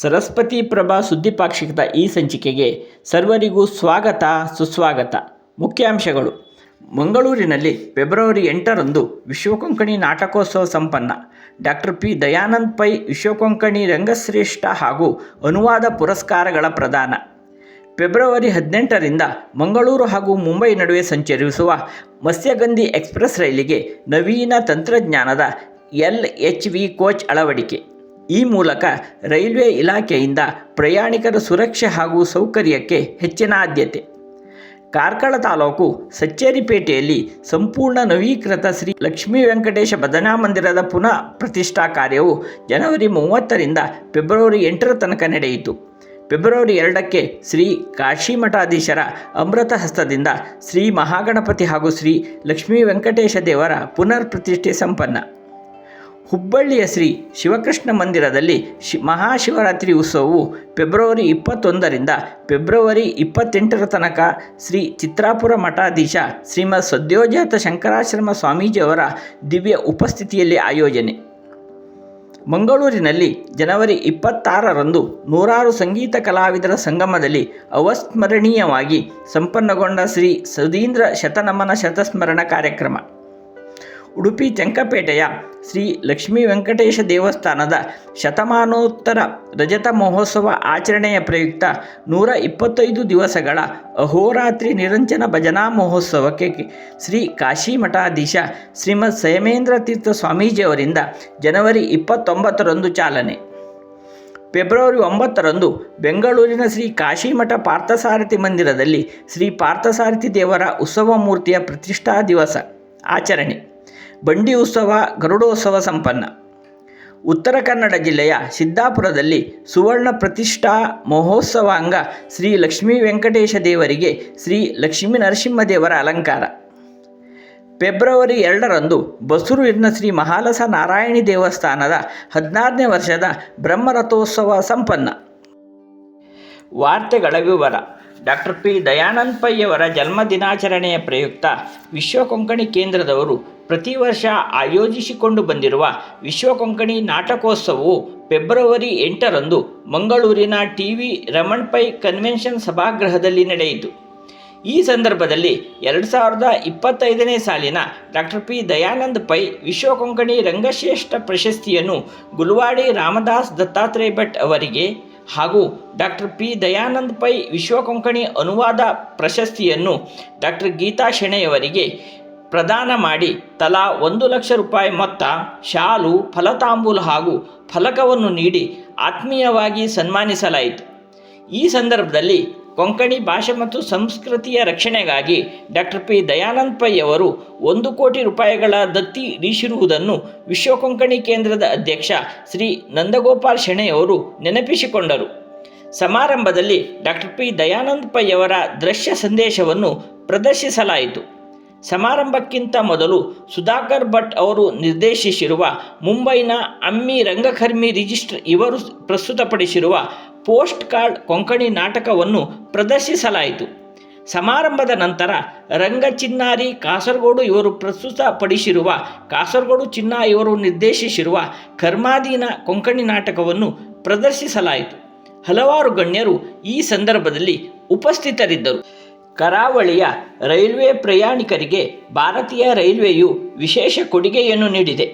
ಸರಸ್ವತಿ ಪ್ರಭಾ ಸುದ್ದಿಪಾಕ್ಷಿಕದ ಈ ಸಂಚಿಕೆಗೆ ಸರ್ವರಿಗೂ ಸ್ವಾಗತ, ಸುಸ್ವಾಗತ. ಮುಖ್ಯಾಂಶಗಳು. ಮಂಗಳೂರಿನಲ್ಲಿ ಫೆಬ್ರವರಿ ಎಂಟರಂದು ವಿಶ್ವಕೊಂಕಣಿ ನಾಟಕೋತ್ಸವ ಸಂಪನ್ನ. Doctor P. ದಯಾನಂದ್ ಪೈ ವಿಶ್ವಕೊಂಕಣಿ ರಂಗಶ್ರೇಷ್ಠ ಹಾಗೂ ಅನುವಾದ ಪುರಸ್ಕಾರಗಳ ಪ್ರದಾನ. ಫೆಬ್ರವರಿ ಹದಿನೆಂಟರಿಂದ ಮಂಗಳೂರು ಹಾಗೂ ಮುಂಬೈ ನಡುವೆ ಸಂಚರಿಸುವ ಮತ್ಸ್ಯಗಂಧಿ ಎಕ್ಸ್ಪ್ರೆಸ್ ರೈಲಿಗೆ ನವೀನ ತಂತ್ರಜ್ಞಾನದ ಎಲ್ ಎಚ್ ವಿ ಕೋಚ್ ಅಳವಡಿಕೆ. ಈ ಮೂಲಕ ರೈಲ್ವೆ ಇಲಾಖೆಯಿಂದ ಪ್ರಯಾಣಿಕರ ಸುರಕ್ಷೆ ಹಾಗೂ ಸೌಕರ್ಯಕ್ಕೆ ಹೆಚ್ಚಿನ ಆದ್ಯತೆ. ಕಾರ್ಕಳ ತಾಲೂಕು ಸಚ್ಚೇರಿಪೇಟೆಯಲ್ಲಿ ಸಂಪೂರ್ಣ ನವೀಕೃತ ಶ್ರೀ ಲಕ್ಷ್ಮೀ ವೆಂಕಟೇಶ ಭಜನಾ ಮಂದಿರದ ಪುನಃ ಪ್ರತಿಷ್ಠಾ ಕಾರ್ಯವು ಜನವರಿ ಮೂವತ್ತರಿಂದ ಫೆಬ್ರವರಿ ಎಂಟರ ತನಕ ನಡೆಯಿತು. ಫೆಬ್ರವರಿ ಎರಡಕ್ಕೆ ಶ್ರೀ ಕಾಶಿ ಮಠಾಧೀಶರ ಅಮೃತ ಹಸ್ತದಿಂದ ಶ್ರೀ ಮಹಾಗಣಪತಿ ಹಾಗೂ ಶ್ರೀ ಲಕ್ಷ್ಮೀ ವೆಂಕಟೇಶ ದೇವರ ಪುನರ್ ಪ್ರತಿಷ್ಠೆ ಸಂಪನ್ನ. ಹುಬ್ಬಳ್ಳಿಯ ಶ್ರೀ ಶಿವಕೃಷ್ಣ ಮಂದಿರದಲ್ಲಿ ಶಿ ಮಹಾಶಿವರಾತ್ರಿ ಉತ್ಸವವು ಫೆಬ್ರವರಿ ಇಪ್ಪತ್ತೊಂದರಿಂದ ಫೆಬ್ರವರಿ ಇಪ್ಪತ್ತೆಂಟರ ತನಕ ಶ್ರೀ ಚಿತ್ರಾಪುರ ಮಠಾಧೀಶ ಶ್ರೀಮದ್ ಸದ್ಯೋಜಾತ ಶಂಕರಾಶ್ರಮ ಸ್ವಾಮೀಜಿಯವರ ದಿವ್ಯ ಉಪಸ್ಥಿತಿಯಲ್ಲಿ ಆಯೋಜನೆ. ಮಂಗಳೂರಿನಲ್ಲಿ ಜನವರಿ ಇಪ್ಪತ್ತಾರರಂದು ನೂರಾರು ಸಂಗೀತ ಕಲಾವಿದರ ಸಂಗಮದಲ್ಲಿ ಅವಸ್ಮರಣೀಯವಾಗಿ ಸಂಪನ್ನಗೊಂಡ ಶ್ರೀ ಸುಧೀಂದ್ರ ಶತನಮನ ಶತಸ್ಮರಣ ಕಾರ್ಯಕ್ರಮ. ಉಡುಪಿ ಚಂಕಪೇಟೆಯ ಶ್ರೀ ಲಕ್ಷ್ಮೀ ವೆಂಕಟೇಶ ದೇವಸ್ಥಾನದ ಶತಮಾನೋತ್ತರ ರಜತ ಮಹೋತ್ಸವ ಆಚರಣೆಯ ಪ್ರಯುಕ್ತ ನೂರ ಇಪ್ಪತ್ತೈದು ದಿವಸಗಳ ಅಹೋರಾತ್ರಿ ನಿರಂಜನ ಭಜನಾ ಮಹೋತ್ಸವಕ್ಕೆ ಶ್ರೀ ಕಾಶಿ ಮಠಾಧೀಶ ಶ್ರೀಮದ್ ಸಯಮೇಂದ್ರ ತೀರ್ಥ ಸ್ವಾಮೀಜಿಯವರಿಂದ ಜನವರಿ ಇಪ್ಪತ್ತೊಂಬತ್ತರಂದು ಚಾಲನೆ. ಫೆಬ್ರವರಿ ಒಂಬತ್ತರಂದು ಬೆಂಗಳೂರಿನ ಶ್ರೀ ಕಾಶಿಮಠ ಪಾರ್ಥಸಾರಥಿ ಮಂದಿರದಲ್ಲಿ ಶ್ರೀ ಪಾರ್ಥಸಾರಥಿ ದೇವರ ಉತ್ಸವ ಮೂರ್ತಿಯ ಪ್ರತಿಷ್ಠಾ ದಿವಸ ಆಚರಣೆ. ಬಂಡಿ ಉತ್ಸವ, ಗರುಡೋತ್ಸವ ಸಂಪನ್ನ. ಉತ್ತರ ಕನ್ನಡ ಜಿಲ್ಲೆಯ ಸಿದ್ದಾಪುರದಲ್ಲಿ ಸುವರ್ಣ ಪ್ರತಿಷ್ಠಾ ಮಹೋತ್ಸವಾಂಗ ಶ್ರೀ ಲಕ್ಷ್ಮೀ ವೆಂಕಟೇಶ ದೇವರಿಗೆ ಶ್ರೀ ಲಕ್ಷ್ಮೀ ನರಸಿಂಹದೇವರ ಅಲಂಕಾರ. ಫೆಬ್ರವರಿ ಎರಡರಂದು ಬಸರೂರಿನ ಶ್ರೀ ಮಹಾಲಸ ನಾರಾಯಣಿ ದೇವಸ್ಥಾನದ ಹದಿನಾರನೇ ವರ್ಷದ ಬ್ರಹ್ಮರಥೋತ್ಸವ ಸಂಪನ್ನ. ವಾರ್ತೆಗಳ ವಿವರ. Doctor P. ದಯಾನಂದ್ ಪೈಯವರ ಜನ್ಮ ದಿನಾಚರಣೆಯ ಪ್ರಯುಕ್ತ ವಿಶ್ವ ಕೊಂಕಣಿ ಕೇಂದ್ರದವರು ಪ್ರತಿ ವರ್ಷ ಆಯೋಜಿಸಿಕೊಂಡು ಬಂದಿರುವ ವಿಶ್ವ ಕೊಂಕಣಿ ನಾಟಕೋತ್ಸವವು ಫೆಬ್ರವರಿ ಎಂಟರಂದು ಮಂಗಳೂರಿನ T V Raman Pai convention ಸಭಾಗೃಹದಲ್ಲಿ ನಡೆಯಿತು. ಈ ಸಂದರ್ಭದಲ್ಲಿ ಎರಡು ಸಾವಿರದ ಇಪ್ಪತ್ತೈದನೇ ಸಾಲಿನ ಡಾಕ್ಟರ್ ಪಿ ದಯಾನಂದ್ ಪೈ ವಿಶ್ವ ಕೊಂಕಣಿ ರಂಗಶ್ರೇಷ್ಠ ಪ್ರಶಸ್ತಿಯನ್ನು ಗುಲ್ವಾಡಿ ರಾಮದಾಸ್ ದತ್ತಾತ್ರೇಯ ಭಟ್ ಅವರಿಗೆ ಹಾಗೂ ಡಾಕ್ಟರ್ ಪಿ ದಯಾನಂದ್ ಪೈ ವಿಶ್ವ ಕೊಂಕಣಿ ಅನುವಾದ ಪ್ರಶಸ್ತಿಯನ್ನು ಡಾಕ್ಟರ್ ಗೀತಾ ಶೆಣೆಯವರಿಗೆ ಪ್ರದಾನ ಮಾಡಿ ತಲಾ ಒಂದು ಲಕ್ಷ ರೂಪಾಯಿ ಮೊತ್ತ, ಶಾಲು, ಫಲತಾಂಬೂಲ ಹಾಗೂ ಫಲಕವನ್ನು ನೀಡಿ ಆತ್ಮೀಯವಾಗಿ ಸನ್ಮಾನಿಸಲಾಯಿತು. ಈ ಸಂದರ್ಭದಲ್ಲಿ ಕೊಂಕಣಿ ಭಾಷೆ ಮತ್ತು ಸಂಸ್ಕೃತಿಯ ರಕ್ಷಣೆಗಾಗಿ ಡಾಕ್ಟರ್ ಪಿ. ದಯಾನಂದ್ ಪೈ ಅವರು ಒಂದು ಕೋಟಿ ರೂಪಾಯಿಗಳ ದತ್ತಿ ಇರಿಸಿರುವುದನ್ನು ವಿಶ್ವ ಕೊಂಕಣಿ ಕೇಂದ್ರದ ಅಧ್ಯಕ್ಷ ಶ್ರೀ ನಂದಗೋಪಾಲ್ ಶೆಣೆಯವರು ನೆನಪಿಸಿಕೊಂಡರು. ಸಮಾರಂಭದಲ್ಲಿ ಡಾಕ್ಟರ್ ಪಿ. ದಯಾನಂದ್ ಪೈ ಅವರ ದೃಶ್ಯ ಸಂದೇಶವನ್ನು ಪ್ರದರ್ಶಿಸಲಾಯಿತು. ಸಮಾರಂಭಕ್ಕಿಂತ ಮೊದಲು ಸುಧಾಕರ್ ಭಟ್ ಅವರು ನಿರ್ದೇಶಿಸಿರುವ ಮುಂಬೈನ ಅಮ್ಮಿ ರಂಗಕರ್ಮಿ ರಿಜಿಸ್ಟರ್ ಇವರು ಪ್ರಸ್ತುತಪಡಿಸಿರುವ ಪೋಸ್ಟ್ ಕಾರ್ಡ್ ಕೊಂಕಣಿ ನಾಟಕವನ್ನು ಪ್ರದರ್ಶಿಸಲಾಯಿತು. ಸಮಾರಂಭದ ನಂತರ ರಂಗ ಚಿನ್ನಾರಿ ಕಾಸರಗೋಡು ಇವರು ಪ್ರಸ್ತುತಪಡಿಸಿರುವ ಕಾಸರಗೋಡು ಚಿನ್ನ ಇವರು ನಿರ್ದೇಶಿಸಿರುವ ಕರ್ಮಾಧೀನ ಕೊಂಕಣಿ ನಾಟಕವನ್ನು ಪ್ರದರ್ಶಿಸಲಾಯಿತು. ಹಲವಾರು ಗಣ್ಯರು ಈ ಸಂದರ್ಭದಲ್ಲಿ ಉಪಸ್ಥಿತರಿದ್ದರು. ಕರಾವಳಿಯ ರೈಲ್ವೆ ಪ್ರಯಾಣಿಕರಿಗೆ ಭಾರತೀಯ ರೈಲ್ವೆಯು ವಿಶೇಷ ಕೊಡುಗೆಯನ್ನು ನೀಡಿದೆ.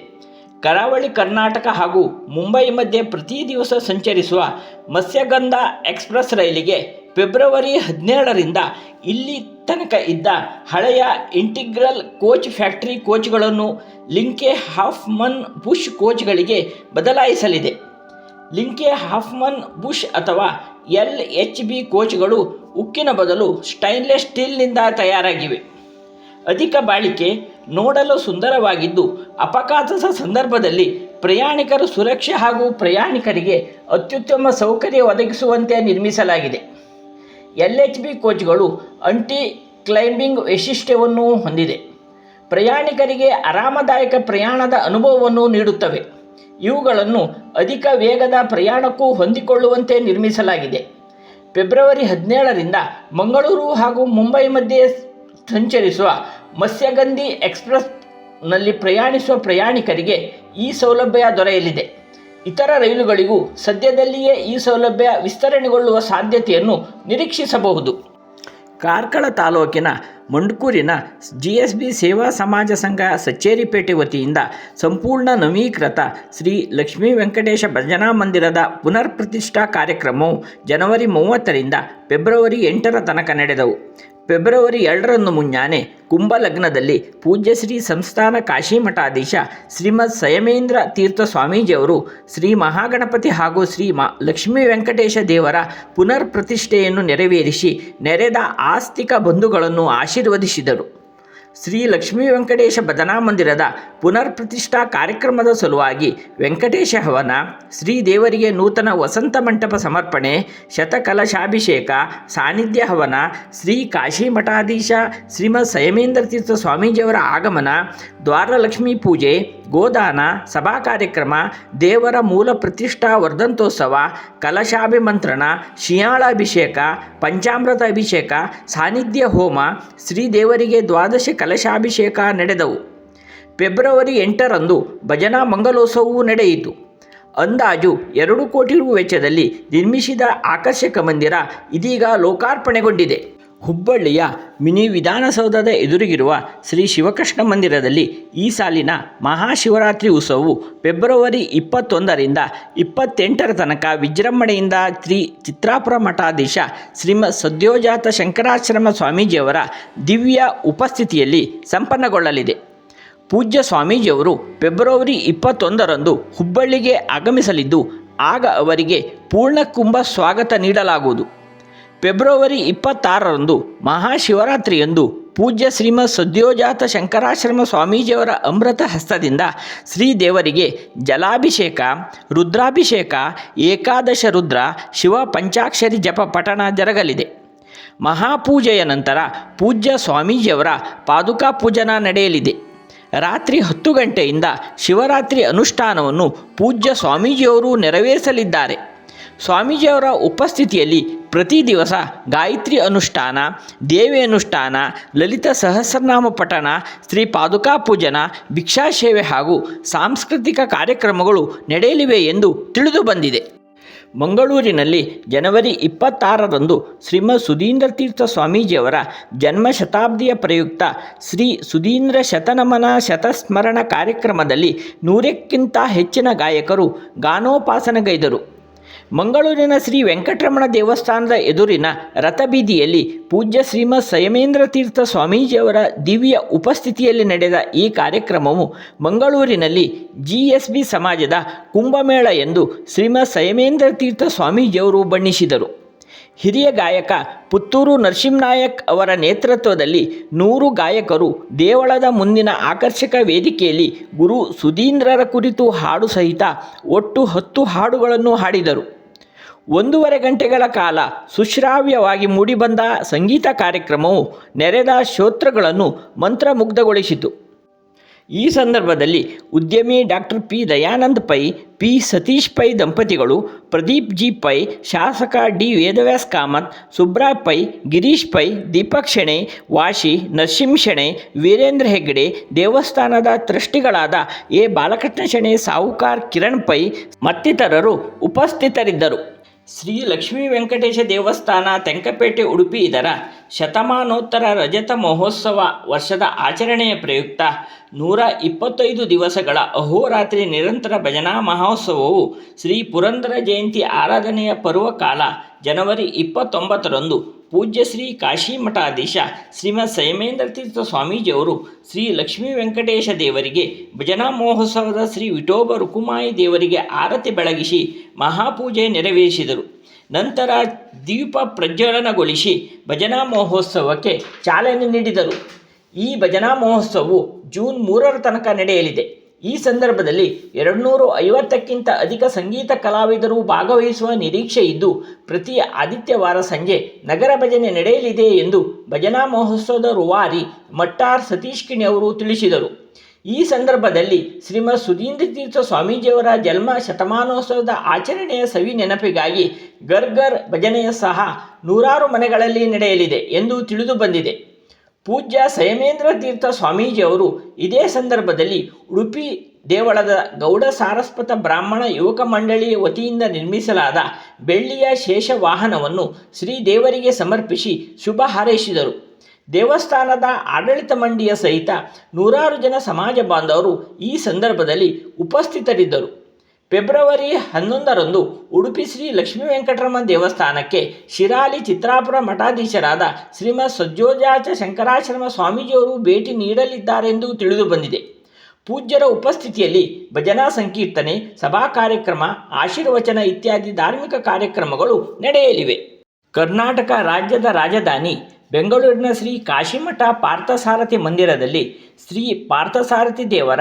ಕರಾವಳಿ ಕರ್ನಾಟಕ ಹಾಗೂ ಮುಂಬೈ ಮಧ್ಯೆ ಪ್ರತಿ ದಿವಸ ಸಂಚರಿಸುವ ಮತ್ಸ್ಯಗಂಧ ಎಕ್ಸ್ಪ್ರೆಸ್ ರೈಲಿಗೆ ಫೆಬ್ರವರಿ ಹದಿನೇಳರಿಂದ ಇಲ್ಲಿ ತನಕ ಇದ್ದ ಹಳೆಯ ಇಂಟಿಗ್ರಲ್ ಕೋಚ್ ಫ್ಯಾಕ್ಟರಿ ಕೋಚ್ಗಳನ್ನು ಲಿಂಕೆ ಹಾಫ್ಮನ್ ಬುಷ್ ಕೋಚ್ಗಳಿಗೆ ಬದಲಾಯಿಸಲಿದೆ. ಲಿಂಕೆ ಹಾಫ್ಮನ್ ಬುಷ್ ಅಥವಾ ಎಲ್ ಎಚ್ ಬಿ ಕೋಚ್ಗಳು ಉಕ್ಕಿನ ಬದಲು ಸ್ಟೈನ್ಲೆಸ್ ಸ್ಟೀಲ್ನಿಂದ ತಯಾರಾಗಿವೆ. ಅಧಿಕ ಬಾಳಿಕೆ ನೋಡಲು ಸುಂದರವಾಗಿದ್ದು, ಅಪಘಾತದ ಸಂದರ್ಭದಲ್ಲಿ ಪ್ರಯಾಣಿಕರ ಸುರಕ್ಷೆ ಹಾಗೂ ಪ್ರಯಾಣಿಕರಿಗೆ ಅತ್ಯುತ್ತಮ ಸೌಕರ್ಯ ಒದಗಿಸುವಂತೆ ನಿರ್ಮಿಸಲಾಗಿದೆ. ಎಲ್ ಎಚ್ ಬಿ ಕೋಚ್ಗಳು ಅಂಟಿ ಕ್ಲೈಂಬಿಂಗ್ ವೈಶಿಷ್ಟ್ಯವನ್ನು ಹೊಂದಿದೆ. ಪ್ರಯಾಣಿಕರಿಗೆ ಆರಾಮದಾಯಕ ಪ್ರಯಾಣದ ಅನುಭವವನ್ನು ನೀಡುತ್ತವೆ. ಇವುಗಳನ್ನು ಅಧಿಕ ವೇಗದ ಪ್ರಯಾಣಕ್ಕೂ ಹೊಂದಿಕೊಳ್ಳುವಂತೆ ನಿರ್ಮಿಸಲಾಗಿದೆ. ಫೆಬ್ರವರಿ ಹದಿನೇಳರಿಂದ ಮಂಗಳೂರು ಹಾಗೂ ಮುಂಬೈ ಮಧ್ಯೆ ಸಂಚರಿಸುವ ಮತ್ಸ್ಯಗಂಧಿ ಎಕ್ಸ್ಪ್ರೆಸ್ನಲ್ಲಿ ಪ್ರಯಾಣಿಸುವ ಪ್ರಯಾಣಿಕರಿಗೆ ಈ ಸೌಲಭ್ಯ ದೊರೆಯಲಿದೆ. ಇತರ ರೈಲುಗಳಿಗೂ ಸದ್ಯದಲ್ಲಿಯೇ ಈ ಸೌಲಭ್ಯ ವಿಸ್ತರಣೆಗೊಳ್ಳುವ ಸಾಧ್ಯತೆಯನ್ನು ನಿರೀಕ್ಷಿಸಬಹುದು. ಕಾರ್ಕಳ ತಾಲೂಕಿನ ಮಂಡ್ಕೂರಿನ ಜಿ ಎಸ್ ಬಿ ಸೇವಾ ಸಮಾಜ ಸಂಘ ಸಚ್ಚೇರಿಪೇಟೆ ವತಿಯಿಂದ ಸಂಪೂರ್ಣ ನವೀಕೃತ ಶ್ರೀ ಲಕ್ಷ್ಮೀ ವೆಂಕಟೇಶ ಭಜನಾ ಮಂದಿರದ ಪುನರ್ ಪ್ರತಿಷ್ಠಾ ಕಾರ್ಯಕ್ರಮವು ಜನವರಿ ಮೂವತ್ತರಿಂದ ಫೆಬ್ರವರಿ ಎಂಟರ ತನಕ ನಡೆದವು. ಫೆಬ್ರವರಿ ಎರಡರಂದು ಮುಂಜಾನೆ ಕುಂಭಲಗ್ನದಲ್ಲಿ ಪೂಜ್ಯ ಶ್ರೀ ಸಂಸ್ಥಾನ ಕಾಶಿಮಠಾಧೀಶ ಶ್ರೀಮದ್ ಸಯಮೇಂದ್ರ ತೀರ್ಥ ಸ್ವಾಮೀಜಿಯವರು ಶ್ರೀ ಮಹಾಗಣಪತಿ ಹಾಗೂ ಶ್ರೀ ಮ ಲಕ್ಷ್ಮೀ ವೆಂಕಟೇಶ ದೇವರ ಪುನರ್ ಪ್ರತಿಷ್ಠೆಯನ್ನು ನೆರವೇರಿಸಿ ನೆರೆದ ಆಸ್ತಿಕ ಬಂಧುಗಳನ್ನು ಆಶೀರ್ವದಿಸಿದರು. ಶ್ರೀ ಲಕ್ಷ್ಮೀ ವೆಂಕಟೇಶ ಭಜನಾ ಮಂದಿರದ ಪುನರ್ ಪ್ರತಿಷ್ಠಾ ಕಾರ್ಯಕ್ರಮದ ಸಲುವಾಗಿ ವೆಂಕಟೇಶ ಹವನ, ಶ್ರೀ ದೇವರಿಗೆ ನೂತನ ವಸಂತ ಮಂಟಪ ಸಮರ್ಪಣೆ, ಶತಕಲಶಾಭಿಷೇಕ, ಸಾನ್ನಿಧ್ಯ ಹವನ, ಶ್ರೀ ಕಾಶಿ ಮಠಾಧೀಶ ಶ್ರೀಮದ್ ಸಯಮೇಂದ್ರ ತೀರ್ಥ ಸ್ವಾಮೀಜಿಯವರ ಆಗಮನ ದ್ವಾರಲಕ್ಷ್ಮೀ ಪೂಜೆ, ಗೋದಾನ, ಸಭಾ ಕಾರ್ಯಕ್ರಮ, ದೇವರ ಮೂಲ ಪ್ರತಿಷ್ಠಾ ವರ್ಧಂತೋತ್ಸವ, ಕಲಶಾಭಿಮಂತ್ರಣ, ಶಿಯಾಳಾಭಿಷೇಕ ಪಂಚಾಮೃತ ಅಭಿಷೇಕ ಸಾನ್ನಿಧ್ಯ ಹೋಮ ಶ್ರೀದೇವರಿಗೆ ದ್ವಾದಶ ಕಲಶಾಭಿಷೇಕ ನಡೆದವು. ಫೆಬ್ರವರಿ ಎಂಟರಂದು ಭಜನಾ ಮಂಗಲೋತ್ಸವವೂ ನಡೆಯಿತು. ಅಂದಾಜು ಎರಡು ಕೋಟಿ ರು ವೆಚ್ಚದಲ್ಲಿ ನಿರ್ಮಿಸಿದ ಆಕರ್ಷಕ ಮಂದಿರ ಇದೀಗ ಲೋಕಾರ್ಪಣೆಗೊಂಡಿದೆ. ಹುಬ್ಬಳ್ಳಿಯ ಮಿನಿ ವಿಧಾನಸೌಧದ ಎದುರಿಗಿರುವ ಶ್ರೀ ಶಿವಕೃಷ್ಣ ಮಂದಿರದಲ್ಲಿ ಈ ಸಾಲಿನ ಮಹಾಶಿವರಾತ್ರಿ ಉತ್ಸವವು ಫೆಬ್ರವರಿ ಇಪ್ಪತ್ತೊಂದರಿಂದ ಇಪ್ಪತ್ತೆಂಟರ ತನಕ ವಿಜೃಂಭಣೆಯಿಂದ ಶ್ರೀ ಚಿತ್ರಾಪುರ ಮಠಾಧೀಶ ಶ್ರೀಮ ಸದ್ಯೋಜಾತ ಶಂಕರಾಶ್ರಮ ಸ್ವಾಮೀಜಿಯವರ ದಿವ್ಯ ಉಪಸ್ಥಿತಿಯಲ್ಲಿ ಸಂಪನ್ನಗೊಳ್ಳಲಿದೆ. ಪೂಜ್ಯ ಸ್ವಾಮೀಜಿಯವರು ಫೆಬ್ರವರಿ ಇಪ್ಪತ್ತೊಂದರಂದು ಹುಬ್ಬಳ್ಳಿಗೆ ಆಗಮಿಸಲಿದ್ದು, ಆಗ ಅವರಿಗೆ ಪೂರ್ಣಕುಂಭ ಸ್ವಾಗತ ನೀಡಲಾಗುವುದು. ಫೆಬ್ರವರಿ ಇಪ್ಪತ್ತಾರರಂದು ಮಹಾಶಿವರಾತ್ರಿಯಂದು ಪೂಜ್ಯ ಶ್ರೀಮದ್ ಸದ್ಯೋಜಾತ ಶಂಕರಾಶ್ರಮ ಸ್ವಾಮೀಜಿಯವರ ಅಮೃತ ಹಸ್ತದಿಂದ ಶ್ರೀದೇವರಿಗೆ ಜಲಾಭಿಷೇಕ, ರುದ್ರಾಭಿಷೇಕ, ಏಕಾದಶ ರುದ್ರ, ಶಿವ ಪಂಚಾಕ್ಷರಿ ಜಪ ಪಠಣ ಜರಗಲಿದೆ. ಮಹಾಪೂಜೆಯ ನಂತರ ಪೂಜ್ಯ ಸ್ವಾಮೀಜಿಯವರ ಪಾದುಕಾ ಪೂಜನ ನಡೆಯಲಿದೆ. ರಾತ್ರಿ ಹತ್ತು ಗಂಟೆಯಿಂದ ಶಿವರಾತ್ರಿ ಅನುಷ್ಠಾನವನ್ನು ಪೂಜ್ಯ ಸ್ವಾಮೀಜಿಯವರು ನೆರವೇರಿಸಲಿದ್ದಾರೆ. ಸ್ವಾಮೀಜಿಯವರ ಉಪಸ್ಥಿತಿಯಲ್ಲಿ ಪ್ರತಿ ದಿವಸ ಗಾಯತ್ರಿ ಅನುಷ್ಠಾನ, ದೇವಿ ಅನುಷ್ಠಾನ, ಲಲಿತ ಸಹಸ್ರನಾಮ ಪಠಣ, ಶ್ರೀ ಪಾದುಕಾ ಪೂಜನ, ಭಿಕ್ಷಾ ಸೇವೆ ಹಾಗೂ ಸಾಂಸ್ಕೃತಿಕ ಕಾರ್ಯಕ್ರಮಗಳು ನಡೆಯಲಿವೆ ಎಂದು ತಿಳಿದು ಬಂದಿದೆ. ಮಂಗಳೂರಿನಲ್ಲಿ ಜನವರಿ ಇಪ್ಪತ್ತಾರರಂದು ಶ್ರೀಮದ್ ಸುಧೀಂದ್ರ ತೀರ್ಥ ಸ್ವಾಮೀಜಿಯವರ ಜನ್ಮ ಶತಾಬ್ದಿಯ ಪ್ರಯುಕ್ತ ಶ್ರೀ ಸುಧೀಂದ್ರ ಶತನಮನ ಶತಸ್ಮರಣ ಕಾರ್ಯಕ್ರಮದಲ್ಲಿ ನೂರಕ್ಕಿಂತ ಹೆಚ್ಚಿನ ಗಾಯಕರು ಗಾನೋಪಾಸನೆಗೈದರು. ಮಂಗಳೂರಿನ ಶ್ರೀ ವೆಂಕಟರಮಣ ದೇವಸ್ಥಾನದ ಎದುರಿನ ರಥಬೀದಿಯಲ್ಲಿ ಪೂಜ್ಯ ಶ್ರೀಮದ್ ಸಯಮೇಂದ್ರ ತೀರ್ಥ ಸ್ವಾಮೀಜಿಯವರ ದಿವ್ಯ ಉಪಸ್ಥಿತಿಯಲ್ಲಿ ನಡೆದ ಈ ಕಾರ್ಯಕ್ರಮವು ಮಂಗಳೂರಿನಲ್ಲಿ ಜಿ ಎಸ್ ಬಿ ಸಮಾಜದ ಕುಂಭಮೇಳ ಎಂದು ಶ್ರೀಮದ್ ಸಯಮೇಂದ್ರ ತೀರ್ಥ ಸ್ವಾಮೀಜಿಯವರು ಬಣ್ಣಿಸಿದರು. ಹಿರಿಯ ಗಾಯಕ ಪುತ್ತೂರು ನರಸಿಂಹನಾಯಕ್ ಅವರ ನೇತೃತ್ವದಲ್ಲಿ ನೂರು ಗಾಯಕರು ದೇವಳದ ಮುಂದಿನ ಆಕರ್ಷಕ ವೇದಿಕೆಯಲ್ಲಿ ಗುರು ಸುಧೀಂದ್ರರ ಕುರಿತು ಹಾಡು ಸಹಿತ ಒಟ್ಟು ಹತ್ತು ಹಾಡುಗಳನ್ನು ಹಾಡಿದರು. ಒಂದೂವರೆ ಗಂಟೆಗಳ ಕಾಲ ಸುಶ್ರಾವ್ಯವಾಗಿ ಮೂಡಿಬಂದ ಸಂಗೀತ ಕಾರ್ಯಕ್ರಮವು ನೆರೆದ ಶ್ರೋತ್ರಗಳನ್ನು ಮಂತ್ರಮುಗ್ಧಗೊಳಿಸಿತು. ಈ ಸಂದರ್ಭದಲ್ಲಿ ಉದ್ಯಮಿ doctor P. Dayanand Pai, P. Satish Pai ದಂಪತಿಗಳು, ಪ್ರದೀಪ್ ಜಿ. ಪೈ, ಶಾಸಕ ಡಿ. ವೇದವ್ಯಾಸ್ ಕಾಮತ್, ಸುಬ್ರಾ ಪೈ, ಗಿರೀಶ್ ಪೈ, ದೀಪಕ್ ಶೆಣೆ, ವಾಶಿ, ನರಸಿಂಹ ಶೆಣೆ, ವೀರೇಂದ್ರ ಹೆಗ್ಡೆ ದೇವಸ್ಥಾನದ ತೃಷ್ಟಿಗಳಾದ ಎ. ಬಾಲಕೃಷ್ಣ ಶೆಣೆ ಸಾಹುಕಾರ್ ಕಿರಣ್ ಪೈ ಮತ್ತಿತರರು ಉಪಸ್ಥಿತರಿದ್ದರು. ಶ್ರೀ ಲಕ್ಷ್ಮೀ ವೆಂಕಟೇಶ ದೇವಸ್ಥಾನ ತೆಂಕಪೇಟೆ ಉಡುಪಿ ಇದರ ಶತಮಾನೋತ್ತರ ರಜತ ಮಹೋತ್ಸವ ವರ್ಷದ ಆಚರಣೆಯ ಪ್ರಯುಕ್ತ ನೂರ ಇಪ್ಪತ್ತೈದು ದಿವಸಗಳ ಅಹೋರಾತ್ರಿ ನಿರಂತರ ಭಜನಾ ಮಹೋತ್ಸವವು ಶ್ರೀ ಪುರಂದರ ಜಯಂತಿ ಆರಾಧನೆಯ ಪರ್ವಕಾಲ ಜನವರಿ ಇಪ್ಪತ್ತೊಂಬತ್ತರಂದು ಪೂಜ್ಯ ಶ್ರೀ ಕಾಶಿ ಮಠಾಧೀಶ ಶ್ರೀಮದ್ ಸೈಮೇಂದ್ರ ತೀರ್ಥ ಸ್ವಾಮೀಜಿಯವರು ಶ್ರೀ ಲಕ್ಷ್ಮೀ ವೆಂಕಟೇಶ ದೇವರಿಗೆ ಭಜನಾ ಮಹೋತ್ಸವದ ಶ್ರೀ ವಿಠೋಬ ರುಕುಮಾಯಿ ದೇವರಿಗೆ ಆರತಿ ಬೆಳಗಿಸಿ ಮಹಾಪೂಜೆ ನೆರವೇರಿಸಿದರು. ನಂತರ ದೀಪ ಪ್ರಜ್ವಲನಗೊಳಿಸಿ ಭಜನಾ ಮಹೋತ್ಸವಕ್ಕೆ ಚಾಲನೆ ನೀಡಿದರು. ಈ ಭಜನಾ ಮಹೋತ್ಸವವು ಜೂನ್ ಮೂರರ ತನಕ ನಡೆಯಲಿದೆ. ಈ ಸಂದರ್ಭದಲ್ಲಿ ಎರಡುನೂರು ಐವತ್ತಕ್ಕಿಂತ ಅಧಿಕ ಸಂಗೀತ ಕಲಾವಿದರು ಭಾಗವಹಿಸುವ ನಿರೀಕ್ಷೆ ಇದ್ದು, ಪ್ರತಿ ಆದಿತ್ಯವಾರ ಸಂಜೆ ನಗರ ಭಜನೆ ನಡೆಯಲಿದೆ ಎಂದು ಭಜನಾ ಮಹೋತ್ಸವದ ರುವಾರಿ ಮಟ್ಟಾರ್ ಸತೀಶ್ ಕಿಣಿ ಅವರು ತಿಳಿಸಿದರು. ಈ ಸಂದರ್ಭದಲ್ಲಿ ಶ್ರೀಮದ್ ಸುಧೀಂದ್ರ ತೀರ್ಥ ಸ್ವಾಮೀಜಿಯವರ ಜನ್ಮ ಶತಮಾನೋತ್ಸವದ ಆಚರಣೆಯ ಸವಿ ನೆನಪಿಗಾಗಿ ಗರ್ಗರ್ ಭಜನೆಯ ಸಹ ನೂರಾರು ಮನೆಗಳಲ್ಲಿ ನಡೆಯಲಿದೆ ಎಂದು ತಿಳಿದು ಬಂದಿದೆ. ಪೂಜ್ಯ ಸಯಮೇಂದ್ರ ತೀರ್ಥ ಸ್ವಾಮೀಜಿಯವರು ಇದೇ ಸಂದರ್ಭದಲ್ಲಿ ಉಡುಪಿ ದೇವಳದ ಗೌಡ ಸಾರಸ್ವತ ಬ್ರಾಹ್ಮಣ ಯುವಕ ಮಂಡಳಿಯ ವತಿಯಿಂದ ನಿರ್ಮಿಸಲಾದ ಬೆಳ್ಳಿಯ ಶೇಷವಾಹನವನ್ನು ಶ್ರೀದೇವರಿಗೆ ಸಮರ್ಪಿಸಿ ಶುಭ ಹಾರೈಸಿದರು. ದೇವಸ್ಥಾನದ ಆಡಳಿತ ಮಂಡಿಯ ಸಹಿತ ನೂರಾರು ಜನ ಸಮಾಜ ಬಾಂಧವರು ಈ ಸಂದರ್ಭದಲ್ಲಿ ಉಪಸ್ಥಿತರಿದ್ದರು. ಫೆಬ್ರವರಿ ಹನ್ನೊಂದರಂದು ಉಡುಪಿ ಶ್ರೀ ಲಕ್ಷ್ಮೀ ವೆಂಕಟರಮಣ ದೇವಸ್ಥಾನಕ್ಕೆ ಶಿರಾಲಿ ಚಿತ್ರಾಪುರ ಮಠಾಧೀಶರಾದ ಶ್ರೀಮತ್ ಸಜ್ಜೋಜಾಚ ಶಂಕರಾಶ್ರಮ ಸ್ವಾಮೀಜಿಯವರು ಭೇಟಿ ನೀಡಲಿದ್ದಾರೆಂದು ತಿಳಿದು ಬಂದಿದೆ. ಪೂಜ್ಯರ ಉಪಸ್ಥಿತಿಯಲ್ಲಿ ಭಜನಾ ಸಂಕೀರ್ತನೆ, ಸಭಾ ಕಾರ್ಯಕ್ರಮ, ಆಶೀರ್ವಚನ ಇತ್ಯಾದಿ ಧಾರ್ಮಿಕ ಕಾರ್ಯಕ್ರಮಗಳು ನಡೆಯಲಿವೆ. ಕರ್ನಾಟಕ ರಾಜ್ಯದ ರಾಜಧಾನಿ ಬೆಂಗಳೂರಿನ ಶ್ರೀ ಕಾಶಿಮಠ ಪಾರ್ಥಸಾರಥಿ ಮಂದಿರದಲ್ಲಿ ಶ್ರೀ ಪಾರ್ಥಸಾರಥಿ ದೇವರ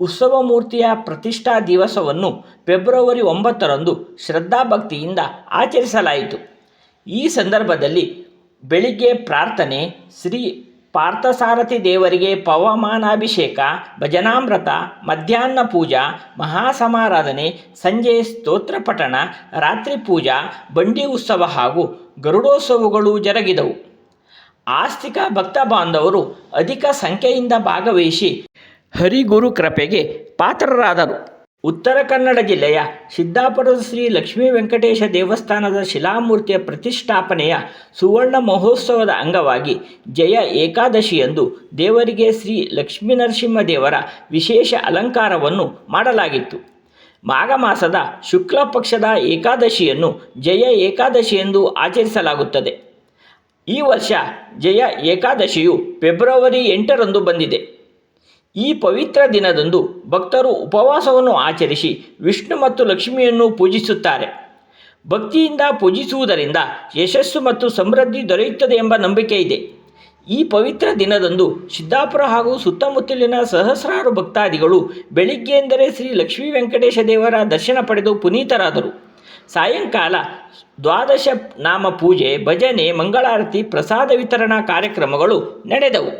ಉತ್ಸವ ಮೂರ್ತಿಯ ಪ್ರತಿಷ್ಠಾ ದಿವಸವನ್ನು ಫೆಬ್ರವರಿ ಒಂಬತ್ತರಂದು ಶ್ರದ್ಧಾಭಕ್ತಿಯಿಂದ ಆಚರಿಸಲಾಯಿತು. ಈ ಸಂದರ್ಭದಲ್ಲಿ ಬೆಳಿಗ್ಗೆ ಪ್ರಾರ್ಥನೆ, ಶ್ರೀ ಪಾರ್ಥಸಾರಥಿ ದೇವರಿಗೆ ಪವಮಾನಾಭಿಷೇಕ, ಭಜನಾಮೃತ, ಮಧ್ಯಾಹ್ನ ಪೂಜಾ, ಮಹಾಸಮಾರಾಧನೆ, ಸಂಜೆ ಸ್ತೋತ್ರ ಪಠಣ, ರಾತ್ರಿ ಪೂಜಾ, ಬಂಡಿ ಉತ್ಸವ ಹಾಗೂ ಗರುಡೋತ್ಸವಗಳು ಜರುಗಿದವು. ಆಸ್ತಿಕ ಭಕ್ತ ಬಾಂಧವರು ಅಧಿಕ ಸಂಖ್ಯೆಯಿಂದ ಭಾಗವಹಿಸಿ ಹರಿಗುರು ಕೃಪೆಗೆ ಪಾತ್ರರಾದರು. ಉತ್ತರ ಕನ್ನಡ ಜಿಲ್ಲೆಯ ಸಿದ್ದಾಪುರದ ಶ್ರೀ ಲಕ್ಷ್ಮೀ ವೆಂಕಟೇಶ ದೇವಸ್ಥಾನದ ಶಿಲಾಮೂರ್ತಿಯ ಪ್ರತಿಷ್ಠಾಪನೆಯ ಸುವರ್ಣ ಮಹೋತ್ಸವದ ಅಂಗವಾಗಿ ಜಯ ಏಕಾದಶಿಯಂದು ದೇವರಿಗೆ ಶ್ರೀ ಲಕ್ಷ್ಮೀನರಸಿಂಹ ದೇವರ ವಿಶೇಷ ಅಲಂಕಾರವನ್ನು ಮಾಡಲಾಗಿತ್ತು. ಮಾಘ ಮಾಸದ ಶುಕ್ಲ ಪಕ್ಷದ ಏಕಾದಶಿಯನ್ನು ಜಯ ಏಕಾದಶಿ ಎಂದು ಆಚರಿಸಲಾಗುತ್ತದೆ. ಈ ವರ್ಷ ಜಯ ಏಕಾದಶಿಯು ಫೆಬ್ರವರಿ ಎಂಟರಂದು ಬಂದಿದೆ. ಈ ಪವಿತ್ರ ದಿನದಂದು ಭಕ್ತರು ಉಪವಾಸವನ್ನು ಆಚರಿಸಿ ವಿಷ್ಣು ಮತ್ತು ಲಕ್ಷ್ಮಿಯನ್ನು ಪೂಜಿಸುತ್ತಾರೆ. ಭಕ್ತಿಯಿಂದ ಪೂಜಿಸುವುದರಿಂದ ಯಶಸ್ಸು ಮತ್ತು ಸಮೃದ್ಧಿ ದೊರೆಯುತ್ತದೆ ಎಂಬ ನಂಬಿಕೆ ಇದೆ. ಈ ಪವಿತ್ರ ದಿನದಂದು ಸಿದ್ದಾಪುರ ಹಾಗೂ ಸುತ್ತಮುತ್ತಲಿನ ಸಹಸ್ರಾರು ಭಕ್ತಾದಿಗಳು ಬೆಳಿಗ್ಗೆ ಎಂದರೆ ಶ್ರೀ ಲಕ್ಷ್ಮೀ ವೆಂಕಟೇಶ ದೇವರ ದರ್ಶನ ಪಡೆದು ಪುನೀತರಾದರು. ಸಾಯಂಕಾಲ ದ್ವಾದಶ ನಾಮ ಪೂಜೆ, ಭಜನೆ, ಮಂಗಳಾರತಿ, ಪ್ರಸಾದ ವಿತರಣಾ ಕಾರ್ಯಕ್ರಮಗಳು ನಡೆದವು.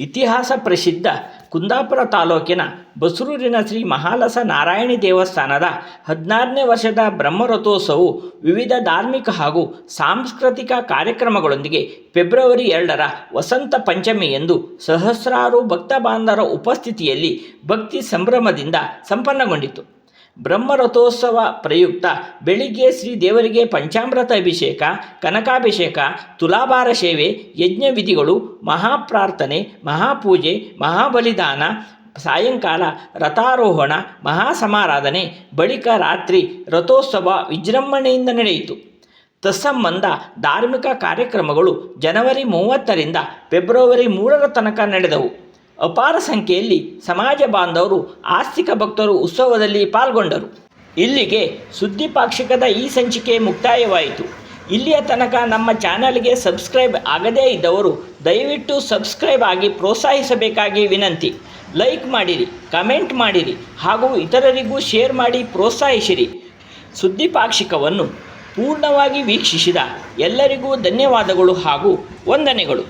ಇತಿಹಾಸ ಪ್ರಸಿದ್ಧ ಕುಂದಾಪುರ ತಾಲೂಕಿನ ಬಸರೂರಿನ ಶ್ರೀ ಮಹಾಲಸ ನಾರಾಯಣಿ ದೇವಸ್ಥಾನದ ಹದಿನಾರನೇ ವರ್ಷದ ಬ್ರಹ್ಮರಥೋತ್ಸವವು ವಿವಿಧ ಧಾರ್ಮಿಕ ಹಾಗೂ ಸಾಂಸ್ಕೃತಿಕ ಕಾರ್ಯಕ್ರಮಗಳೊಂದಿಗೆ ಫೆಬ್ರವರಿ ಎರಡರ ವಸಂತ ಪಂಚಮಿಯಂದು ಸಹಸ್ರಾರು ಭಕ್ತ ಬಾಂಧವರ ಉಪಸ್ಥಿತಿಯಲ್ಲಿ ಭಕ್ತಿ ಸಂಭ್ರಮದಿಂದ ಸಂಪನ್ನಗೊಂಡಿತು. ಬ್ರಹ್ಮರಥೋತ್ಸವ ಪ್ರಯುಕ್ತ ಬೆಳಿಗ್ಗೆ ಶ್ರೀ ದೇವರಿಗೆ ಪಂಚಾಮೃತ ಅಭಿಷೇಕ, ಕನಕಾಭಿಷೇಕ, ತುಲಾಭಾರ ಸೇವೆ, ಯಜ್ಞ ವಿಧಿಗಳು, ಮಹಾಪ್ರಾರ್ಥನೆ, ಮಹಾಪೂಜೆ, ಮಹಾಬಲಿದಾನ, ಸಾಯಂಕಾಲ ರಥಾರೋಹಣ, ಮಹಾಸಮಾರಾಧನೆ, ಬಳಿಕ ರಾತ್ರಿ ರಥೋತ್ಸವ ವಿಜೃಂಭಣೆಯಿಂದ ನಡೆಯಿತು. ತತ್ಸಂಬಂಧ ಧಾರ್ಮಿಕ ಕಾರ್ಯಕ್ರಮಗಳು ಜನವರಿ ಮೂವತ್ತರಿಂದ ಫೆಬ್ರವರಿ ಮೂರರ ತನಕ ನಡೆದವು. ಅಪಾರ ಸಂಖ್ಯೆಯಲ್ಲಿ ಸಮಾಜ ಬಾಂಧವರು, ಆಸ್ತಿಕ ಭಕ್ತರು ಉತ್ಸವದಲ್ಲಿ ಪಾಲ್ಗೊಂಡರು. ಇಲ್ಲಿಗೆ ಸುದ್ದಿ ಪಾಕ್ಷಿಕದ ಈ ಸಂಚಿಕೆ ಮುಕ್ತಾಯವಾಯಿತು. ಇಲ್ಲಿಯ ತನಕ ನಮ್ಮ ಚಾನಲ್ಗೆ ಸಬ್ಸ್ಕ್ರೈಬ್ ಆಗದೇ ಇದ್ದವರು ದಯವಿಟ್ಟು ಸಬ್ಸ್ಕ್ರೈಬ್ ಆಗಿ ಪ್ರೋತ್ಸಾಹಿಸಬೇಕಾಗಿ ವಿನಂತಿ. ಲೈಕ್ ಮಾಡಿರಿ, ಕಮೆಂಟ್ ಮಾಡಿರಿ ಹಾಗೂ ಇತರರಿಗೂ ಶೇರ್ ಮಾಡಿ ಪ್ರೋತ್ಸಾಹಿಸಿರಿ. ಸುದ್ದಿ ಪಾಕ್ಷಿಕವನ್ನು ಪೂರ್ಣವಾಗಿ ವೀಕ್ಷಿಸಿದ ಎಲ್ಲರಿಗೂ ಧನ್ಯವಾದಗಳು ಹಾಗೂ ವಂದನೆಗಳು.